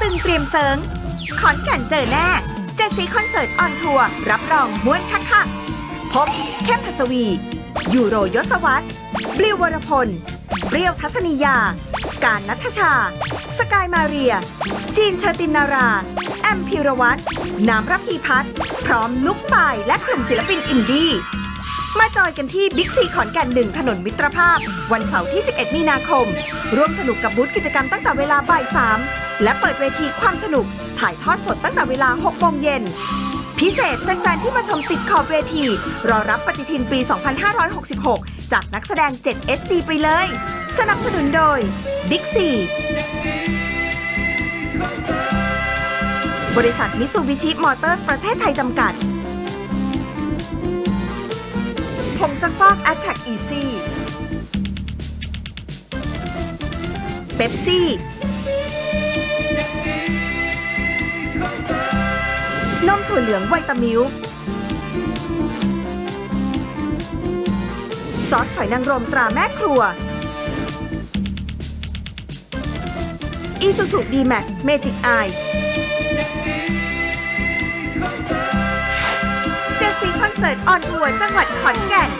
ตึงเตรียมเสริงขอนแก่นเจอแน่เจ็ดสีคอนเสิร์ตออนทัวร์รับรองม้วนคักคักพบเข้มพัสวี ยูโรยศวัตรบลิววรพล เปรี้ยวทัศนียา การนัทชา สกายมาเรีย จีนเชตินนารา แอมพิรวัตรน้ำรับพีพัฒพร้อมนุกปายและกลุ่มศิลปินอินดี้ มาจอยกันที่บิ๊กซีขอนแก่นหนึ่งถนนมิตรภาพ วันเสาร์ที่ 11 มีนาคม ร่วมสนุกกับบูธกิจกรรมตั้งแต่เวลาบ่ายสามและเปิดเวทีความสนุก ถ่ายทอดสดตั้งแต่เวลา6โมงเย็น พิเศษแฟนๆที่มาชมติดขอบเวที รอรับปฏิทินปี 2566 จากนักแสดง 7 HD ไปเลย สนับสนุนโดยบิ๊กซีบริษัทมิสูบิชิมอเตอร์สประเทศไทยจำกัด งซักฟอก Attack Easy เบปซี่นมถั่วเหลืองไวตามิลซอสหอยนางรมตราแม่ครัว อีซูซูดีแม็กเมจิกไอ เสิร์ตออนทัวร์จังหวัดขอนแก่น